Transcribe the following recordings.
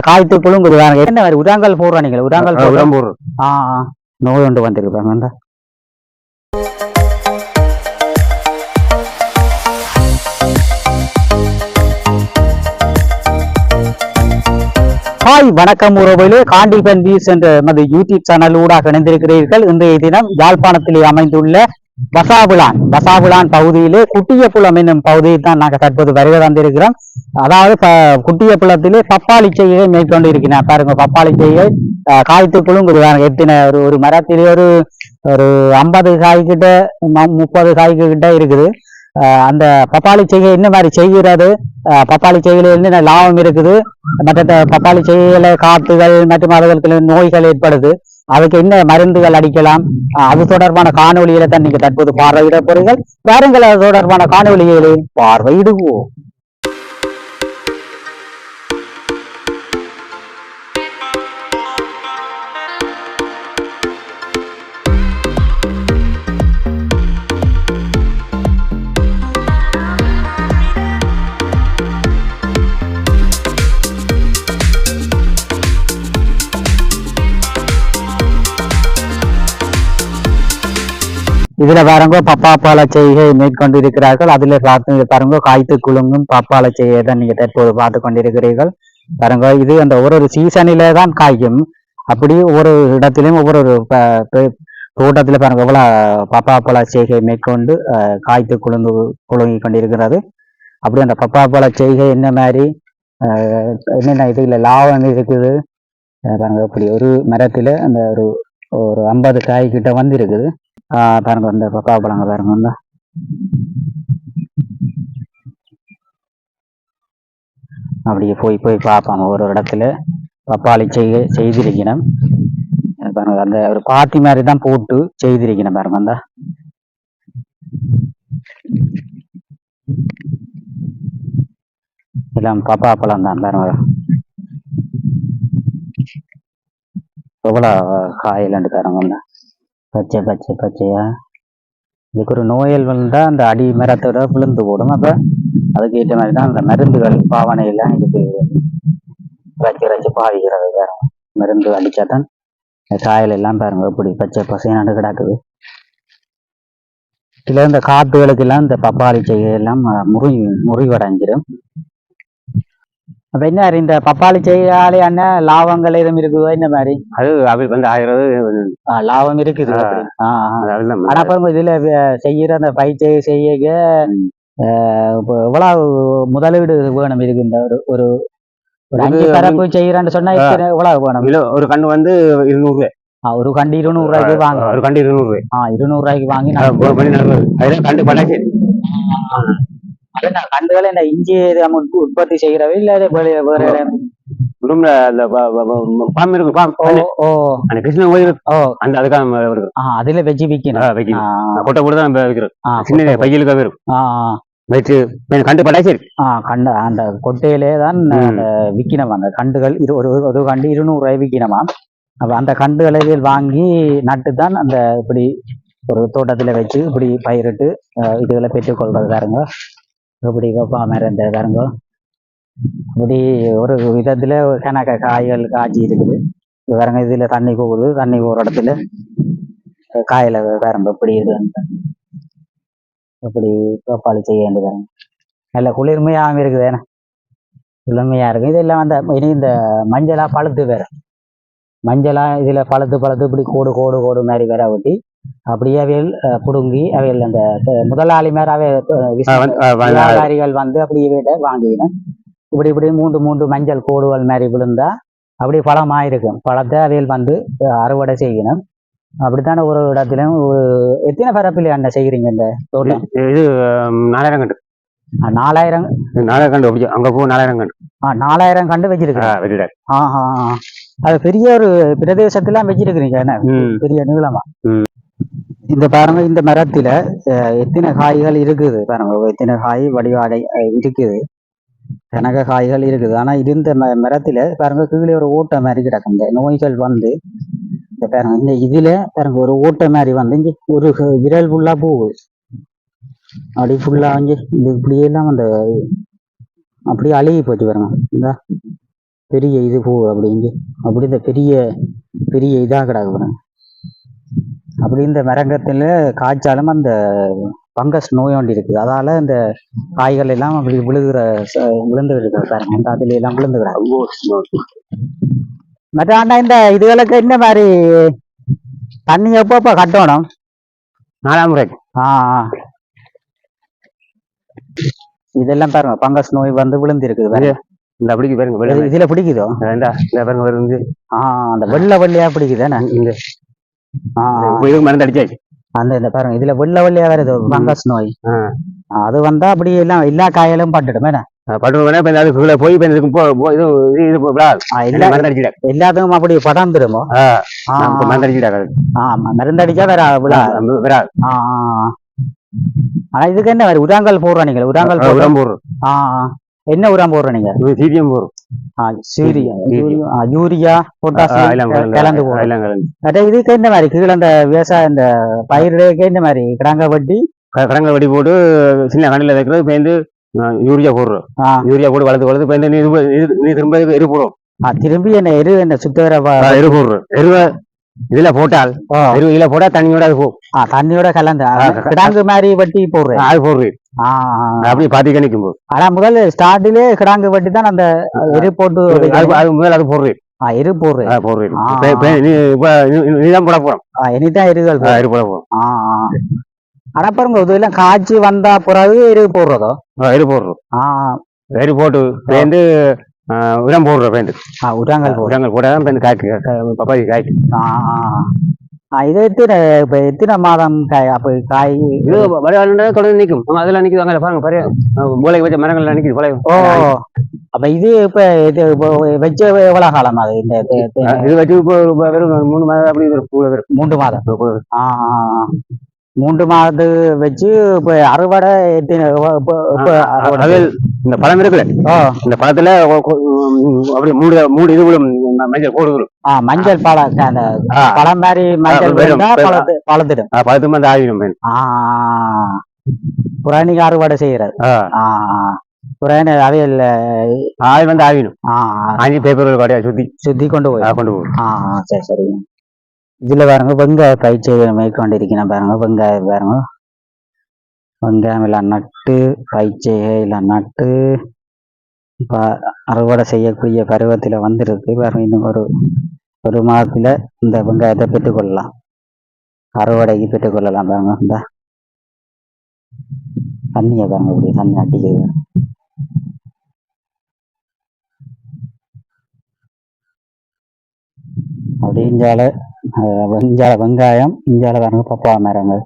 காய்த்து குழுங்குது பாருங்க என்ன மாதிரி உரங்கள் போடுறோம் நீங்கள் உரங்கள் போடுறோம். ஆ. நோய் ஒன்று இந்த ஹாய் வணக்கம் உறவுகளே. காண்டிபன் வியூஸ் என்ற நமது யூடியூப் சேனல் ஊடாக இணைந்திருக்கிறீர்கள். இன்றைய தினம் யாழ்ப்பாணத்திலே அமைந்துள்ள பசாபுலான் பசாபுலான் பகுதியிலே குட்டியப்புலம் என்னும் பகுதியில் தான் நாங்கள் தற்போது வருகை வந்திருக்கிறோம் அதாவது குட்டியப்புலத்திலே பப்பாளி செய்கை மேற்கொண்டு இருக்கிறேன் பாருங்க பப்பாளி செய்கை காய்த்துக்குழும் காய்த்து எத்தனை ஒரு ஒரு மரத்திலே ஒரு ஒரு ஐம்பது காய்கிட்ட முப்பது காய் கிட்ட இருக்குது அந்த பப்பாளி செய்கை என்ன மாதிரி செய்கிறது? பப்பாளி செய்கையில என்ன லாபம் இருக்குது? மற்ற பப்பாளி செய்கையில காத்துகள் மற்றும் அவர்களுக்கு நோய்கள் ஏற்படுது. அதுக்கு என்ன மருந்துகள் அடிக்கலாம்? அது தொடர்பான காணொளியில தான் நீங்க தற்போது பார்வையிட போறீர்கள். பாருங்கள் அது தொடர்பான காணொளிகளை பார்வையிடுவோம். இதுல பாருங்க பப்பாப்பால செய்கை மேற்கொண்டு இருக்கிறார்கள் அதுல பார்த்து பாருங்க காய்த்து குலுங்கும் பப்பால செய்கை தான் நீங்க தற்போது பார்த்து கொண்டிருக்கிறீர்கள். பாருங்க இது அந்த ஒரு ஒரு சீசனிலே தான் காய்க்கும். அப்படி ஒவ்வொரு இடத்திலும் ஒவ்வொரு ப- தோட்டத்துல பாருங்க எவ்வளவு பப்பாப்பழ செய்கை மேற்கொண்டு காய்த்து குலுங்கு குழுங்கி கொண்டிருக்கிறது. அப்படி அந்த பப்பாப்பழ செய்கை என்ன மாதிரி என்னென்ன இதில் லாபம் இருக்குது? பாருங்க அப்படி ஒரு மரத்துல அந்த ஒரு ஒரு ஐம்பது காய் கிட்ட வந்து இருக்குது பாருங்க இந்த பப்பா பழங்க பாருங்க இந்த. அப்படியே போய் போய் பார்ப்பாங்க ஒரு ஒரு இடத்துல. பப்பாளி செய்ய செய்திருக்கணும். பாருங்க அந்த ஒரு பாத்தி மாதிரி தான் போட்டு செய்திருக்கணும் பாருங்க அந்த எல்லாம் பப்பா பழம் தான் பாருங்க எவ்வளோ காயிலண்டு பாருங்க இந்த. பச்சை பச்சை பச்சையா? இதுக்கு ஒரு நோயல் வந்தா அந்த அடி மரத்தோட விழுந்து போடும். அப்ப அதுக்கு ஏற்ற மாதிரி தான் அந்த மருந்துகள் பாவனையெல்லாம் இதுக்கு வச்சு வச்சு பாவிக்கிறது வேற. மருந்து அடிச்சா தான் இந்த காயல் எல்லாம் பாருங்க எப்படி பச்சை பசையாண்டு கிடக்குது. சில இந்த காத்துகளுக்கு எல்லாம் இந்த பப்பாளி செய்கை எல்லாம் முறி முறிவடைஞ்சிடும் அப்ப என்ன இந்த பப்பாளி செய்யாலே அண்ணன் லாபங்கள் எதுவும் இருக்குதோ? இந்த மாதிரி? அது அப்படி வந்து ஆகிறது ஆ, லாபம் இருக்குது. ஆனா பாருங்க இதுல செய்யற அந்த பயிற்சி செய்ய எவ்வளவு முதலீடு வேணும் இருக்கு இந்த ஒரு ஒரு அஞ்சு பரப்பு செய்யறேன்னு சொன்னா எவ்வளவு வேணும்? ஒரு கண்டு வந்து இருநூறு ஒரு கண்டு இருநூறு ரூபாய்க்கு வாங்க. ஒரு கண்டு இருநூறு ரூபாய். ஆ இருநூறு ரூபாய்க்கு வாங்கி அது நான் கண்டு பட்டாச்சு என்ன இஞ்சி இது உற்ப- உற்பத்தி செய்யறவை இல்ல. இது வேற? ரூம்ல அந்த இருக்கும் ஓ அந்த கிருஷ்ணன் கோயில் அந்த அதுக்காக இருக்கு. அதுல வச்சு விக்கணும். வைக்கணும் கொட்டை போட்டு தான் வைக்கிறோம் சின்ன பையலுக்காக இருக்கும். வச்சு கண்டு பட்டாச்சு கண்டு அந்த கொட்டையிலே தான் ம். அந்த அந்த கண்டுகள் இரு ஒரு ஒரு கண்டு இருநூறு ரூபாய் விற்கணுமா அப்ப அந்த கண்டுகளை வாங்கி நட்டு தான் அந்த இப்படி ஒரு தோட்டத்துல வச்சு இப்படி பயிரிட்டு இதுகளை பெற்றுக்கொள்றது பாருங்க இப்படி வைப்பா மறந்த பாருங்க. இப்படி ஒரு விதத்தில் கணக்க காய்கள் காய்ச்சி இருக்குது. இது பாருங்க தண்ணி போகுது தண்ணி போகிற இடத்துல. காயில் காயில பாருங்க இப்படி இருக்குது இப்படி பப்பாளி செய்ய வேண்டியது நல்ல குளிர்மையாகவும் இருக்குது ஏன்னா. குளிர்மையாக இருக்கும் இதெல்லாம் அந்த இனி இந்த மஞ்சளாக பழுத்து வேற. மஞ்சளாக இதில் பழுத்து பழுத்து இப்படி கோடு கோடு கோடு மாதிரி வேற ஒட்டி அப்படியே அஹ், புடுங்கி அவைகள் அந்த முதலாளி அவை ஆ, ஆ, வந்து- வியாபாரிகள் வந்து அப்படியே வீட்டை வாங்கினேன் இப்படி இப்படி மூன்று மூன்று மஞ்சள் கோடுகள் மாதிரி விழுந்தா அப்படி பழமா இருக்கும் பழத்தை அவைகள் வந்து அறுவடை செய்யணும் அப்படித்தானே ஒரு இடத்துலயும் ஒரு எத்தனை பரப்பில் அண்ணன் செய்கிறீங்க இந்த தோட்டம்? இது நாலாயிரம் கண்டு. நாலாயிரம். நாலாயிரம் கண்டு அங்க போ நாலாயிரம் கண்டு. ஆ, நாலாயிரம் கண்டு வச்சிருக்கேன் ஆஹா அது பெரிய ஒரு பிரதேசத்துல வச்சிருக்கிறீங்க என்ன? பெரிய நீளமா. இந்த பாருங்க இந்த மரத்துல எத்தனை காய்கள் இருக்குது பாருங்க எத்தனை காய் வடிவாடை இருக்குது. கனக காய்கள் இருக்குது. ஆனா இது இந்த ம- மரத்துல பாருங்க கீழே ஒரு ஓட்டை மாதிரி கிடக்கும் இந்த நோய்கள் வந்து இந்த பாருங்க இந்த இதுல பாருங்க ஒரு ஓட்டை மாதிரி வந்து இங்க ஒரு விரல் ஃபுல்லா போகுது. அப்படி ஃபுல்லா இங்க இந்த இப்படியெல்லாம் அந்த அப்படியே அழுகி போச்சு பாருங்க. இந்த பெரிய இது பூ அப்படிங்க அப்படி இந்த பெரிய பெரிய இதாக கிடக்கு பாருங்க. அப்படி இந்த மரங்கத்தில் காய்ச்சாலும் அந்த ஃபங்கஸ் நோய் ஒன்று இருக்குது. அதால இந்த காய்கள் எல்லாம் அப்படி விழுகிற விழுந்து இருக்குது பாருங்க. அந்த அதுல எல்லாம் விழுந்து கிடக்கு மற்ற ஆண்டா இந்த இதுகளுக்கு என்ன மாதிரி தண்ணி எப்பப்போ கட்டணும்? நாலாம் முறை. ஆ. இதெல்லாம் பாருங்க ஃபங்கஸ் நோய் வந்து விழுந்து இருக்குது பாருங்க. இந்த அப்படிக்கு பாருங்க இதுல பிடிக்குதோ? இந்த இந்த பாருங்க வருது ஆ அந்த வெள்ளை வெள்ளையா பிடிக்குதானே மருந்து அடிச்சாச்சு. அந்த இந்த பாருங்க இதுல வெள்ளை வெள்ளையா வருது ஃபங்கஸ் நோய். அது வந்தா அப்படி எல்லாம் எல்லா காயிலும் பட்டுடும் பட்டு போய் எல்லாத்துக்கும் அப்படி படர்ந்துருமோ? மருந்து அடிச்சா வேற விழா. ஆனா இதுக்கு என்ன வேற உராங்கல் போடுற நீங்க உரம் போடுறோம். ஆ, ஆ. என்ன உரம் போடுற நீங்க? இது சீரியம் போடுறோம். யூரியா பொட்டாசியம் கலந்து இதுக்கு என்ன மாதிரி? கீழே அந்த விவசாய இந்த பயிருக்கு என்ன மாதிரி? கிடாங்க வட்டி? கடங்க வெடி போட்டு சின்ன கண்ணில் வைக்கிறது யூரியா போடுறோம். யூரியா போட்டு வளர்த்து வளர்த்து நீ திரும்ப எரு போடுறோம். ஆ, திரும்பி என்ன எரு என்ன சுத்தவர எரு போடுறோம். எருவை இதுல போட்டால் எரு இதுல போட்டா தண்ணியோட அது போகும் தண்ணியோட கலந்து. கிடாங்கு மாதிரி வட்டி போடுறேன் அது ஆ. அப்படியே பாத்தி நிற்கும் போது ஆனா முதல்ல ஸ்டார்டிலே கிடாங்கு வட்டி தான் அந்த எரு போட்டு அது முதல்ல அது போடுறது. ஆ, எரு போடுறேன் நீதான் போட போறோம். இனிதான் எருகள் போடுறேன். எரு போட போறோம். ஆனா பாருங்க இதெல்லாம் காய்ச்சி வந்தா பிறகு எரு போடுறதோ? எரு போடுறோம் எரு போட்டு உரம் போடுறோம் பேந்து ஆ, உரங்கள் உரங்கள் போட தான் பேந்து காய்க்கு. பப்பாளி காய்க்கு. இது எத்தனை இப்ப எத்தனை மாதம் காய் அப்ப காய்? இது வரையாளுண்டா தொடர்ந்து நிற்கும். அதெல்லாம் நிக்குது அங்கே பாருங்க பாரு. மூளை வச்ச மரங்கள்லாம் நிக்குது பழைய ஓ அப்ப இது இப்ப இது இப்போ வச்ச எவ்வளவு காலம் அது? இந்த இது- வச்சு இப்போ வெறும் மூணு மாதம் அப்படி வரும். மூன்று மாதம். ஆ. மூன்று மாதத்து வச்சு இப்ப அறுவடை இந்த பழம் இருக்குல்ல? இந்த பழத்துல அப்படியே மூடு மூடு இது விழும் மஞ்சள் கோடு விழும் ஆ மஞ்சள் பழம் அந்த பழம் மாதிரி மஞ்சள் பழத்திடும். பழத்து வந்து ஆகிடும் புறாணிக்கு அறுவடை செய்யறது புறாணி அவையில் ஆவி வந்து ஆகிடும் ஆஞ்சி பேப்பர் சுத்தி. சுத்தி கொண்டு போய். கொண்டு போகும். ஆ ஆ, சரி சரி இதுல பாருங்க வெங்காய பயிற்சி மேற்கொண்டிருக்கிறேன் பாருங்க வெங்காயம் பாருங்க. வெங்காயம் இல்லை நட்டு பயிற்சிகை இல்லை நட்டு இப்ப அறுவடை செய்யக்கூடிய பருவத்துல வந்திருக்கு. பாருங்க இன்னும் ஒரு ஒரு மாதத்துல இந்த வெங்காயத்தை பெற்றுக்கொள்ளலாம். அறுவடைக்கு பெற்றுக்கொள்ளலாம் பாருங்க இந்த தண்ணியை பாருங்க இப்படி தண்ணி அடிக்குது அப்படி வெங்காய வெங்காயம் இஞ்சால பாருங்க பப்பா மரங்கள்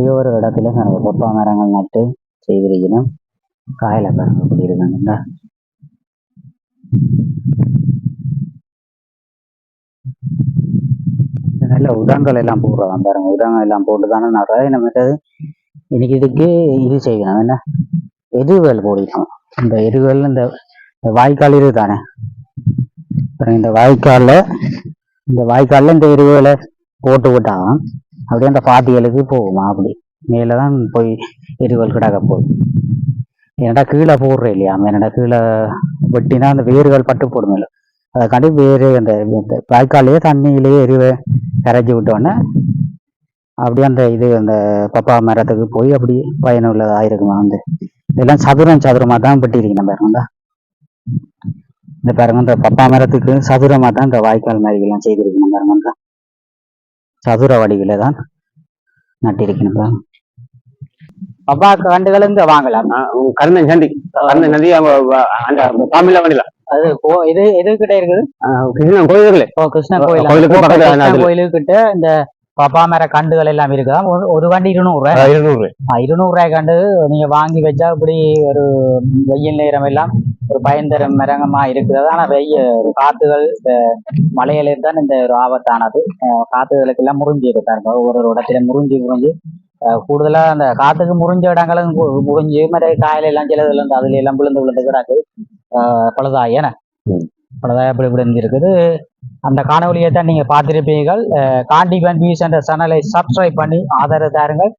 அப்படியே ஒரு இடத்துல நிறைய பப்பா மரங்கள் நட்டு செய்திருக்கணும் காயில பாருங்க அப்படி இருக்காங்கல்ல நல்ல உரங்கள் எல்லாம் போடுறோம் பாருங்க. உரங்கள் எல்லாம் போட்டு தானே நிறைய நம்மட்டது இன்னைக்கு இதுக்கு இது செய்யணும். என்ன? எருவுகள் போடிக்கணும் இந்த எருவுகள் இந்த வாய்க்கால் இது தானே அப்புறம் இந்த வாய்க்காலில் இந்த வாய்க்காலில் இந்த எருவேலை போட்டு விட்டாதான் அப்படியே அந்த பாத்திகளுக்கு போகுமா அப்படி மேலே தான் போய் எரிவல் கிடக்க போகுது என்னடா கீழே போடுறேன் இல்லையா? என்னடா கீழே வெட்டினா அந்த வேர்கள் பட்டு போடும் இல்லை அதுக்காண்டி வேறு அந்த இந்த வாய்க்காலையே தண்ணியிலேயே எரிவை கரைச்சி விட்டோன்னே அப்படியே அந்த இது அந்த பப்பா மரத்துக்கு போய் அப்படி பயனுள்ளதாக இருக்குமா? வந்து இதெல்லாம் சதுரம் சதுரமாக தான் வெட்டியிருக்கணும் பாருங்க இந்த. பாருங்க இந்த பப்பா மரத்துக்கு சதுரமாக தான் இந்த வாய்க்கால் மாதிரிலாம் செய்திருக்கணும் பாருங்க சதுர வடிவில தான் நட்டிருக்கணும் பாருங்க பப்பா கண்டுகள் இங்க வாங்கலாம். கருந்தன் சண்டி கருந்தன் நதி அந்த பாமில வண்டில. அது இது இது கிட்ட இருக்குது? கிருஷ்ணன் கோயிலுக்குள்ள. ஓ கிருஷ்ண கோயில்? கோயிலுக்கு. கோயிலுக்கிட்ட இந்த பப்பா மர கண்டுகள் எல்லாம் இருக்குதா. ஒரு- கண்டு இருநூறு இருநூறு. இருநூறு ரூபாய் கண்டு நீங்க வாங்கி வச்சா இப்படி ஒரு வெயில் நேரம் எல்லாம் ஒரு பயன்தர மரங்கமா இருக்குது. ஆனா வெய்ய காத்துகள் இந்த மலையில தான் இந்த ஒரு ஆபத்தானது. காத்துகளுக்கு எல்லாம் முறிஞ்சு இருக்காங்க ஒரு ஒரு இடத்துல முறிஞ்சு முறிஞ்சு. கூடுதலா அந்த காத்துக்கு முறிஞ்ச இடங்களும் முறிஞ்சு மற்ற காயில எல்லாம் சிலதுல இருந்து அதுல எல்லாம் விழுந்து விழுந்து கிடக்கு. பழுதாய் ஏன்னா. பழுதாய் அப்படி இப்படி இருக்குது அந்த காணொலியை தான் நீங்க பார்த்திருப்பீர்கள். காண்டிபன் வியூஸ் என்ற சேனலை சப்ஸ்கிரைப் பண்ணி ஆதரவு தாருங்கள்.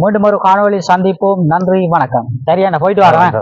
மீண்டும் ஒரு காணொளி சந்திப்போம். நன்றி வணக்கம். சரியா? நான் போயிட்டு வரேன்.